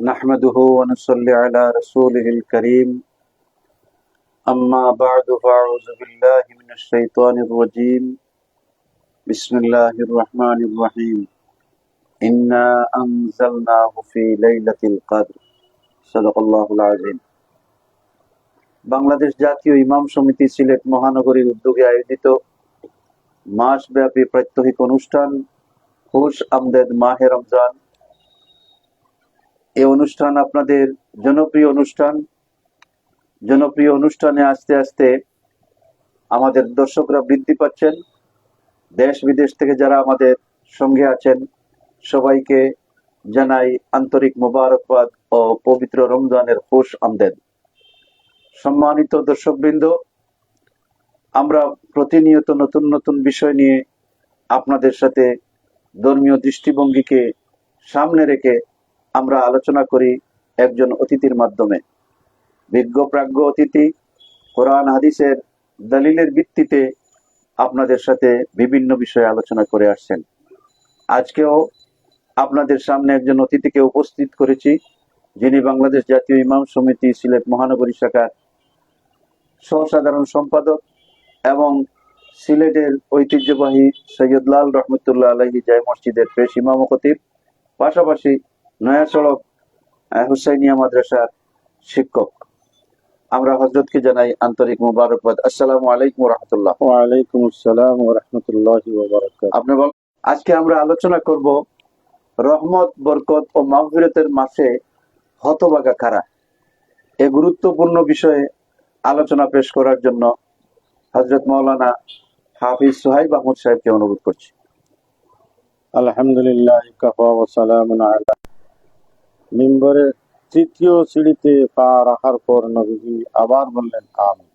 نحمده ونصلي على رسوله الكريم أما بعد فأعوذ بالله من الشيطان الرجيم بسم الله الرحمن الرحيم إنا أنزلناه في ليلة القدر صدق الله العظيم বাংলাদেশ জাতীয় ইমাম সমিতি সিলেট মহানগরীর উদ্যোগে আয়োজিত মাসব্যাপী প্রাত্যহিক অনুষ্ঠান খুশ আমদেদ মাহে রমজান এই অনুষ্ঠান আপনাদের জনপ্রিয় অনুষ্ঠান। জনপ্রিয় অনুষ্ঠানে আস্তে আস্তে আমাদের দর্শকরা বৃদ্ধি পাচ্ছেন। দেশ বিদেশ থেকে যারা আমাদের সঙ্গে আছেন, সবাইকে জানাই আন্তরিক মোবারকবাদ ও পবিত্র রমজানের খুশ আমদেদ সম্মানিত দর্শকবৃন্দ, আমরা প্রতিনিয়ত নতুন নতুন বিষয় নিয়ে আপনাদের সাথে ধর্মীয় দৃষ্টিভঙ্গিকে সামনে রেখে আমরা আলোচনা করি একজন অতিথির মাধ্যমে। বিজ্ঞ প্রাজ্ঞ অতিথি, কোরআন, হাদিসের দলিলের ভিত্তিতে আপনাদের সাথে বিভিন্ন বিষয়ে আলোচনা করে আসছেন। আজকেও আপনাদের সামনে একজন অতিথিকে উপস্থিত করেছি, যিনি বাংলাদেশ জাতীয় ইমাম সমিতি সিলেট মহানগরী শাখার সহসাধারণ সম্পাদক এবং সিলেটের ঐতিহ্যবাহী সৈয়দ লাল রহমতুল্লাহ আলহী জায় মসজিদের পেশ ইমাম খতিব। পাশাপাশি নয়া সড়ক হুসাইনিয়া মাদ্রাসার শিক্ষক। আমরা হজরতকে জানাই আন্তরিক মুবারকবাদ। আসসালামু আলাইকুম রহমতুল্লাহ। ওয়ালাইকুম আসসালাম রাহমাতুল্লাহি আপনি বল আজকে আমরা আলোচনা করব রহমত বরকত ও মাগফিরতের মাসে হতবাগা কারা? এ গুরুত্বপূর্ণ বিষয়ে আলোচনা পেশ করার জন্য হজরত মাওলানা হাফিজ সোহাইব আহমদ সাহেবকে অনুরোধ করছি। আলহামদুলিল্লাহ মিম্বরের তৃতীয় সিঁড়িতে পা রাখার পর নবীজি আবার বললেন আমিন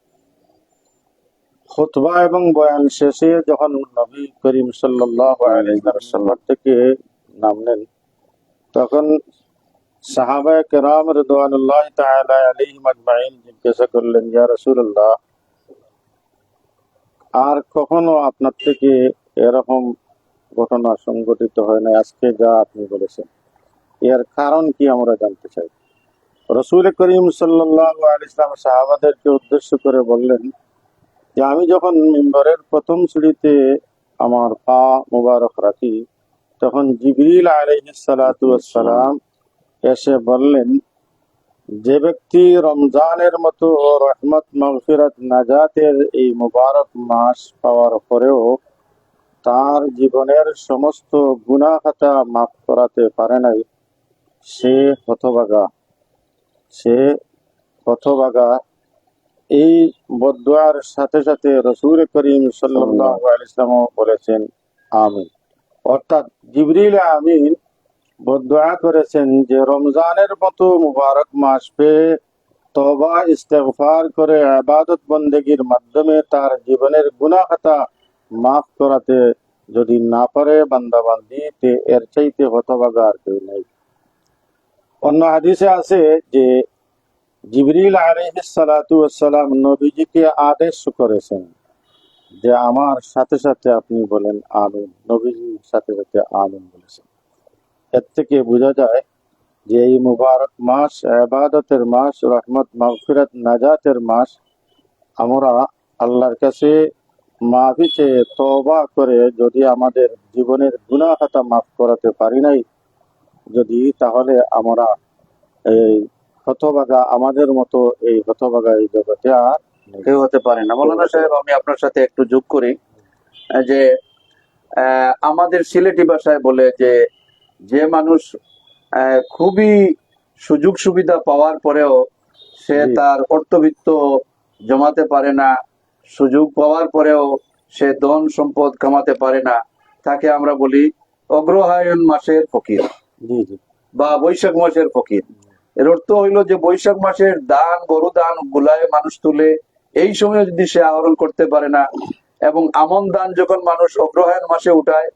খুতবা এবং বয়ান শেষে যখন নবী করিম ওয়াসাল্লাম থেকে নামলেন, তখন সাহাবায়ে কেরাম আলাইহিম আজমাইন জিজ্ঞাসা করলেন, ইয়া রাসূলুল্লাহ, আর কখনো আপনার থেকে এরকম ঘটনা সংঘটিত হয় না আজকে যা আপনি বলেছেন। এর কারণ কি আমরা জানতে চাই? রসুল করিম সাল্লাম সাহাবাদেরকে উদ্দেশ্য করে বললেন যে, আমি যখন মিম্বরের প্রথম সিঁড়িতে আমার পা মুবারক রাখি, তখন জিবরিল আলহিসালাম এসে বললেন, যে ব্যক্তি রমজানের মতো রহমত, মগফিরাত, নাজাতের এই মুবারক মাস পাওয়ার পরেও তার জীবনের সমস্ত গুণাখাতা মাফ করাতে পারে নাই। সে হতবাগা সে হতবাগা এই বদুয়ার সাথে সাথে রসুল করিম সাল্লাম বলেছেন, আমিন। অর্থাৎ জিবরিল আমিন বদুয়া করেছেন যে রমজানের মতো মুবারক মাস পেয়ে তবা ইস্তেফার করে আবাদত বন্দেগীর মাধ্যমে তার জীবনের গুণাখাতা মাফ করাতে যদি না পারে বান্দাবান্দি তে এর চাইতে হতভাগা আর কেউ নেই। অন্য হাদিসে আছে যে জিবরিল আলহিসালাম নবীজিকে আদেশ করেছেন যে আমার সাথে সাথে আপনি বলেন আলম নবীজির সাথে সাথে আলম বলেছেন। এর থেকে বোঝা যায় যে এই মুবারক মাস আবাদতের মাস, রহমত, মাগফিরাত, নাজাতের মাস, আমরা আল্লাহর কাছে মাফি চেয়ে তবা করে যদি আমাদের জীবনের গুণাখাতা মাফ করাতে পারি নাই যদি তাহলে আমরা এই হতবাগা আমাদের মতো এই হতবাগা এই জগতে আর কেউ হতে পারে না। মৌলানা সাহেব আমি আপনার সাথে একটু যোগ করি যে আমাদের সিলেটি ভাষায় বলে যে যে মানুষ খুবই সুযোগ সুবিধা পাওয়ার পরেও সে তার অর্থবিত্ত জমাতে পারে না সুযোগ পাওয়ার পরেও সে ধন সম্পদ কামাতে পারে না তাকে আমরা বলি অগ্রহায়ণ মাসের ফকির। বা বৈশাখ মাসের ফকির। এর অর্থ হইল যে বৈশাখ মাসের দান গরু দান গুলায় মানুষ তুলে এই সময় যদি সে আহরণ করতে পারে না এবং আমন দান যখন মানুষ অগ্রহায়ণ মাসে উঠায়,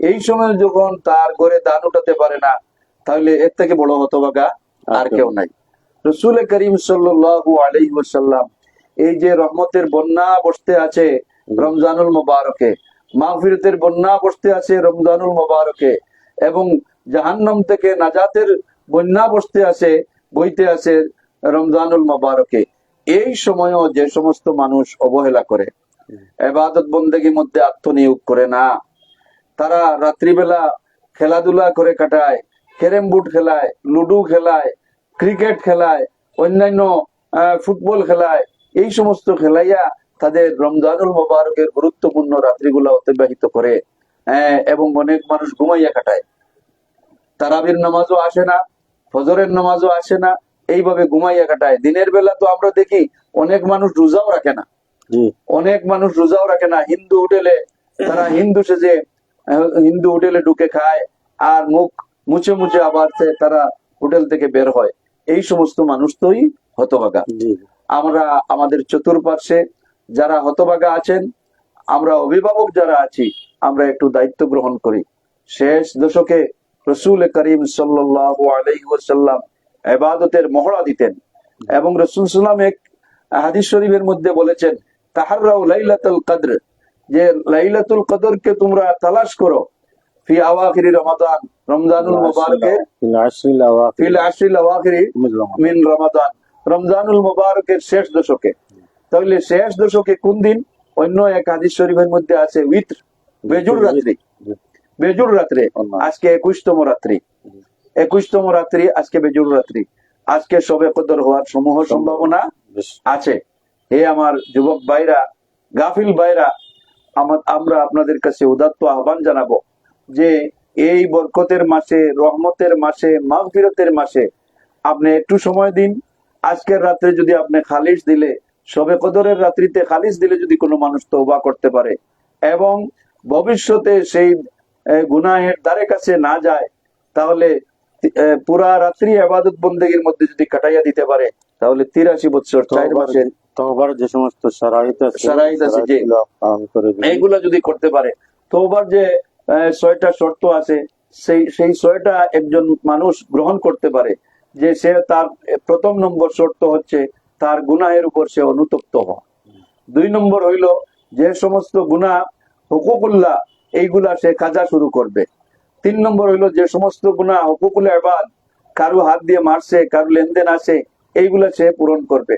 এই সময় যখন তার ঘরে দান উঠাতে পারে না, তাহলে এর থেকে বড় হতভাগা আর কেউ নাই। রসুল করিম সাল্লু আলাইহি ওয়াসাল্লাম এই যে রহমতের বন্যা বসতে আছে রমজানুল মোবারকে মাহফিরতের বন্যা বসতে আছে রমজানুল মোবারকে এবং জাহান্নাম থেকে নাজাতের বন্যা বসতে আসে বইতে আসে রমজানুল মোবারকে। এই সময়ও যে সমস্ত মানুষ অবহেলা করে এবাদত বন্দেগীর মধ্যে আত্মনিয়োগ করে না। তারা রাত্রিবেলা খেলাধুলা করে কাটায় ক্যারেম বোর্ড খেলায় লুডু খেলায় ক্রিকেট খেলায় অন্যান্য ফুটবল খেলায় এই সমস্ত খেলাইয়া তাদের রমজানুল মোবারকের গুরুত্বপূর্ণ রাত্রিগুলা অতিবাহিত করে হ্যাঁ, এবং অনেক মানুষ ঘুমাইয়া কাটায়। তারাবির নামাজও আসে না ফজরের নামাজও আসে না এইভাবে ঘুমাইয়া কাটায়। দিনের বেলা তো আমরা দেখি অনেক মানুষ রোজাও রাখে না। অনেক মানুষ রোজাও রাখে না। হিন্দু হোটেলে তারা হিন্দু সেজে হিন্দু হোটেলে ঢুকে খায় আর মুখ মুছে মুছে আবার তারা হোটেল থেকে বের হয়। এই সমস্ত মানুষ তোই হতভাগা। আমরা আমাদের চতুর্পার্শ্বে যারা হতভাগা আছেন আমরা অভিভাবক যারা আছি আমরা একটু দায়িত্ব গ্রহণ করি। শেষ দশকে রসুল করিম আলাইহি ওয়াসাল্লাম মহড়া দিতেন। এবং রসুল সাল্লাম এক হাদিস শরীফের মধ্যে বলেছেন তাহাররাও লাইলাতুল কদর যে লাইলাতুল কদরকে তোমরা তালাশ করো ফি আওয়াখিরি রমাদান রমজানুল মুবারকের ফিল আশরিল আওয়াখির মিন রমাদান। রমজানুল মুবারকের শেষ দশকে। তাহলে শেষ দশকে কোন দিন? অন্য এক হাদিস শরীফের মধ্যে আছে উইত্র বেজুর রাত্রি। বেজুর রাত্রে। আজকে একুশতম রাত্রি। একুশতম রাত্রি আজকে বেজুর রাত্রি। আজকে সবে কদর হওয়ার সমূহ সম্ভাবনা আছে। হে আমার যুবক ভাইরা গাফিল ভাইরা আমার আপনাদের কাছে উদাত্ত আহ্বান জানাব যে এই বরকতের মাসে রহমতের মাসে মাগফিরতের মাসে আপনি একটু সময় দিন। আজকের রাত্রে যদি আপনি খালিশ দিলে সবে কদরের রাত্রিতে খালিশ দিলে যদি কোনো মানুষ তওবা করতে পারে এবং ভবিষ্যতে সেই গুনাহের দ্বারে কাছে না যায় তাহলে পুরা রাত্রি আবাদত বন্দেগীর মধ্যে যদি কাটাইয়া দিতে পারে তাহলে তিরাশি বছর চার মাসের তওবার যে সমস্ত শারাইত আছে শারাইত আছে, দিন। এইগুলা যদি করতে পারে তোবার যে ছয়টা শর্ত আছে সেই সেই ছয়টা একজন মানুষ গ্রহণ করতে পারে যে সে তার প্রথম নম্বর শর্ত হচ্ছে তার গুনাহের উপর সে অনুতপ্ত হওয়া দুই নম্বর হইল যে সমস্ত গুনাহ হুকুকুল্লাহ এইগুলা সে কাজা শুরু করবে। তিন নম্বর হইল যে সমস্ত গুনাহ হুকুকুল এবাদ কারু হাত দিয়ে মারছে, কারু লেনদেন আছে, এইগুলা সে পূরণ করবে।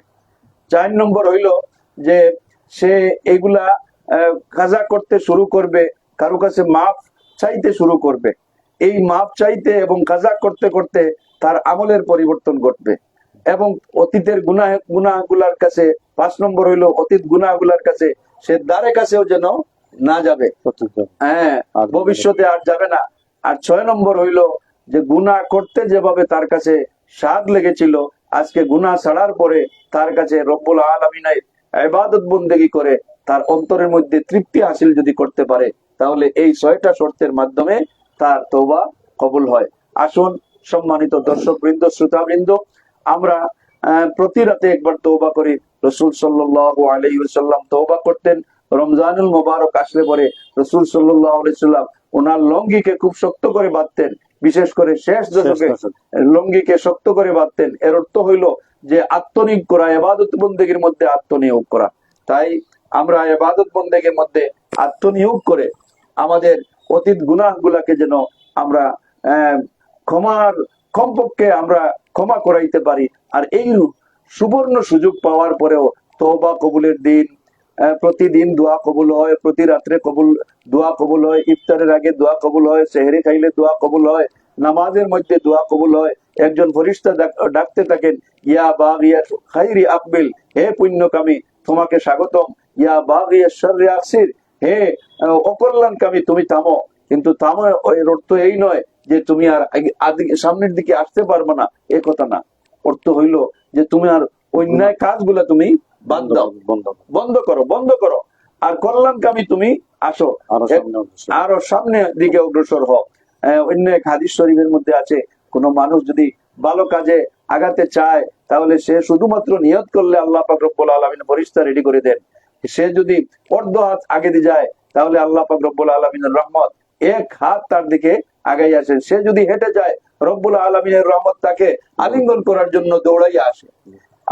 চার নম্বর হইল যে সে এইগুলা কাজা করতে শুরু করবে, কারও কাছে মাপ চাইতে শুরু করবে। এই মাপ চাইতে এবং কাজা করতে করতে তার আমলের পরিবর্তন ঘটবে। এবং অতীতের গুনাহ, গুনাহগুলার কাছে, পাঁচ নম্বর হইল অতীত গুনাহগুলার কাছে, সে দ্বারে কাছেও যেন না যাবে। হ্যাঁ ভবিষ্যতে আর যাবে না। আর ছয় নম্বর হইল যে গুনাহ করতে যেভাবে তার কাছে স্বাদ লেগেছিল আজকে গুনাহ ছাড়ার পরে তার কাছে রব্বুল আলমিনের ইবাদত বন্দেগি করে তার অন্তরের মধ্যে তৃপ্তি হাসিল যদি করতে পারে তাহলে এই ছয়টা শর্তের মাধ্যমে তার তওবা কবুল হয়। আসুন সম্মানিত দর্শক বৃন্দ শ্রোতা বৃন্দ আমরা আহ, প্রতি রাতে একবার তওবা করি। রসুল সাল্লাল্লাহু আলাইহি ওয়াসাল্লাম তওবা করতেন। রমজানুল মোবারক আসলে পরে রসুল সাল্লাম ওনার লঙ্গিকে খুব শক্ত করে বাঁধতেন। বিশেষ করে শেষ দশকে। লঙ্গিকে শক্ত করে বাঁধতেন। এর অর্থ হইল যে আত্মনিয়োগ করা এবাদত বন্দেগীর মধ্যে আত্মনিয়োগ করা। তাই আমরা এবাদত বন্দেগীর মধ্যে আত্মনিয়োগ করে আমাদের অতীত গুনাহ গুলাকে যেন আমরা আহ, ক্ষমার কমপক্ষে আমরা ক্ষমা করাইতে পারি। আর এই সুবর্ণ সুযোগ পাওয়ার পরেও তওবা কবুলের দিন প্রতিদিন দোয়া কবুল হয়, প্রতি রাত্রে কবুল, দোয়া কবুল হয়, ইফতারের আগে দোয়া কবুল হয়, সেহরি খাইলে দোয়া কবুল হয়, নামাজের মধ্যে দোয়া কবুল হয়। একজন ফরিস্তা ডাকতে থাকেন, ইয়া বাগিয়া খাইরি আকবিল, হে পুণ্যকামী, তোমাকে স্বাগতম। ইয়া বাগিয়া শর্রে আকসির, হে অকল্যাণকামী, তুমি থামো। কিন্তু থামো এর অর্থ এই নয় যে তুমি আর সামনের দিকে আসতে পারবে না। এ কথা না। অর্থ হইল যে তুমি আর অন্যায় কাজগুলা তুমি বাদ বন্ধ। দাও বন্ধ করো। বন্ধ করো আর কল্যাণকামী তুমি আসো। আরও সামনে দিকে অগ্রসর হও। অন্য এক হাদিস শরীফের মধ্যে আছে কোন মানুষ যদি ভালো কাজে আগাতে চায় তাহলে সে শুধুমাত্র নিয়ত করলে আল্লাহ পাক আলমিন ফরিস্তা রেডি করে দেন। সে যদি অর্ধ হাত আগে দিয়ে যায় তাহলে আল্লাহ পাক রব্বুল আলমিনের রহমত এক হাত তার দিকে আগাই আসে। সে যদি হেঁটে যায় রব্বুল আলমিনের রহমত তাকে আলিঙ্গন করার জন্য দৌড়াইয়া আসে।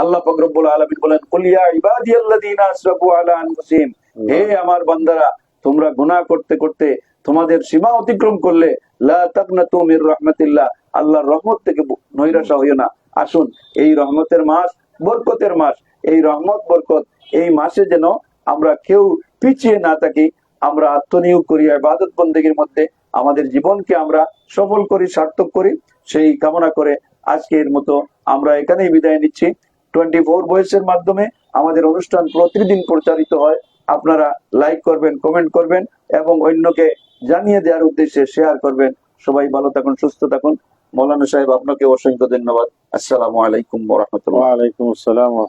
আল্লাহ পাক রব্বুল আলামিন বলেন কুলিয়া ইবাদিয়াল্লাযীনা আসরাফু আলা আনফুসিহিম হে আমার বান্দারা তোমরা গুনাহ করতে করতে তোমাদের সীমা অতিক্রম করলে লা তাকনাতু মির রাহমাতিল্লাহ আল্লাহর রহমত থেকে নৈরাশা হইও না। আসুন এই রহমতের মাস বরকতের মাস এই রহমত বরকত এই মাসে যেন আমরা কেউ পিছিয়ে না থাকি আমরা আত্মনিয়োগ করি ইবাদত বন্দীগীর মধ্যে আমাদের জীবনকে আমরা সফল করি সার্থক করি সেই কামনা করে আজকের মতো আমরা এখানেই বিদায় নিচ্ছি। টোয়েন্টি ফোর ভয়েসের মাধ্যমে আমাদের অনুষ্ঠান প্রতিদিন প্রচারিত হয়। আপনারা লাইক করবেন কমেন্ট করবেন এবং অন্যকে জানিয়ে দেওয়ার উদ্দেশ্যে শেয়ার করবেন। সবাই ভালো থাকুন, সুস্থ থাকুন। মৌলানা সাহেব আপনাকে অসংখ্য ধন্যবাদ। আসসালামু আলাইকুম রহমতুল্লাহ। আলাইকুম আসসালাম।